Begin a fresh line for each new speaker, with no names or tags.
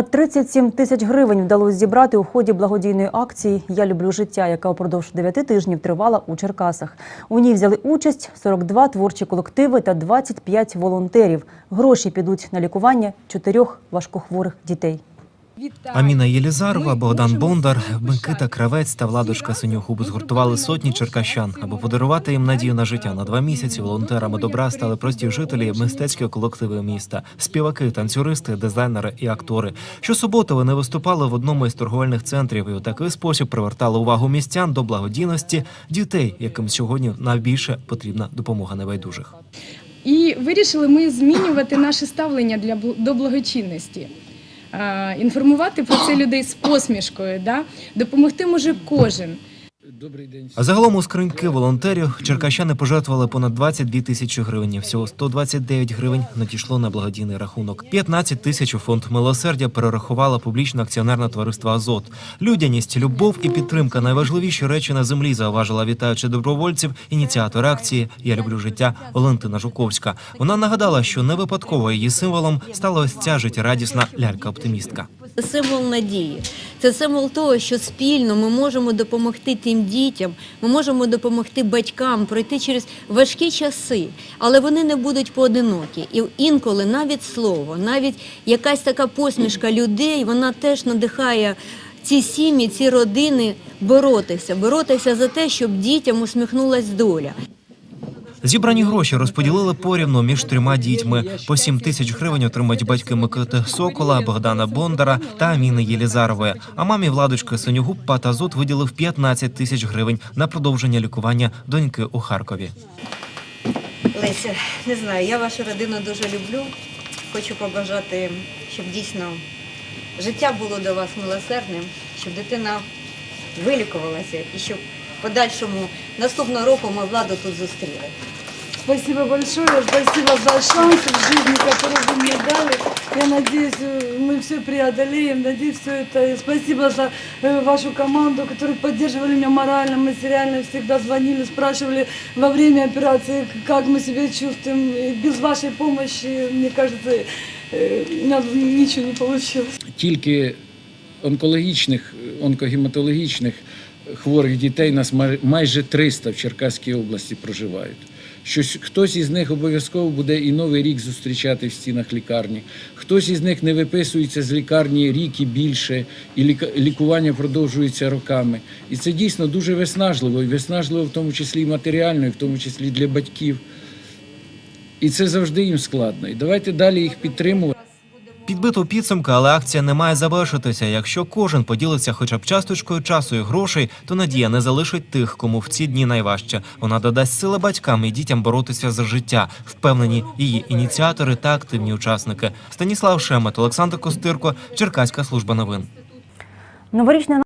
Понад 37 тисяч гривень вдалося зібрати у ході благодійної акції Я люблю життя, яка упродовж 9 тижнів тривала у Черкасах. У ній взяли участь 42 творчі колективи та 25 волонтерів. Гроші підуть на лікування чотирьох важкохворих дітей.
Аміна Єлізарова, Богдан Бондар, Микита Кравець та Владушка Синюхуб згуртували сотні черкащан, аби подарувати їм надію на життя. На два місяці волонтерами добра стали прості жителі, мистецькі колективи міста, співаки, танцюристи, дизайнери і актори. Щосуботи вони виступали в одному із торговельних центрів і у такий спосіб привертали увагу містян до благодійності дітей, яким сьогодні найбільше потрібна допомога небайдужих.
І вирішили ми змінювати наше ставлення для до благочинності. А, Інформувати про це людей з посмішкою, да? допомогти може кожен.
А загалом у скриньки волонтерів черкащани пожертвували понад 22 тисячі гривень. Всього 129 гривень надійшло на благодійний рахунок. 15 тисяч у фонд милосердя перерахувала публічне акціонерне товариство Азот. Людяність, любов і підтримка найважливіші речі на землі. Зауважила вітаючи добровольців, ініціатор акції Я люблю життя Валентина Жуковська. Вона нагадала, що не випадково її символом стала ось ця життєрадісна лялька-оптимістка.
Символ надії. Це символ того, що спільно ми можемо допомогти тим дітям, ми можемо допомогти батькам пройти через важкі часи, але вони не будуть поодинокі. І інколи навіть слово, навіть якась така посмішка людей, вона теж надихає ці сім'ї, ці родини боротися, боротися за те, щоб дітям усміхнулась доля.
Зібрані гроші розподілили порівну між трьома дітьми. По 7 тисяч гривень отримають батьки Микити Сокола, Богдана Бондара та Аміни Єлізарової. А мамі Владочки Синюгуб Патазот виділив 15 тисяч гривень на продовження лікування доньки у Харкові.
Леся, не знаю, я вашу родину дуже люблю. Хочу побажати, щоб дійсно життя було до вас милосердним, щоб дитина вилікувалася і щоб подальшому наступного року ми владу тут зустріли.
Спасибо большое, спасибо за шанс в жизни, который вы мне дали. Я надеюсь, э, мы все преодолеем, надеюсь, все это. И спасибо за э, вашу команду, которые поддерживали меня морально, материально, всегда звонили, спрашивали во время операции, как мы себя чувствуем. И без вашей помощи, мне кажется, э, у нас ничего не получилось.
тільки онкологічних, онкогематологічних хворих дітей нас май- майже 300 в Черкаській області проживають. Щось хтось із них обов'язково буде і новий рік зустрічати в стінах лікарні. Хтось із них не виписується з лікарні рік і більше, і лікування продовжується роками. І це дійсно дуже виснажливо, і виснажливо в тому числі і матеріально, і в тому числі для батьків. І це завжди їм складно. І давайте далі їх підтримувати.
Підбито підсумка, але акція не має завершитися. Якщо кожен поділиться хоча б часточкою часу і грошей, то надія не залишить тих, кому в ці дні найважче. Вона додасть сили батькам і дітям боротися за життя. Впевнені її ініціатори та активні учасники. Станіслав Шемет, Олександр Костирко, Черкаська служба новин.
Новорічна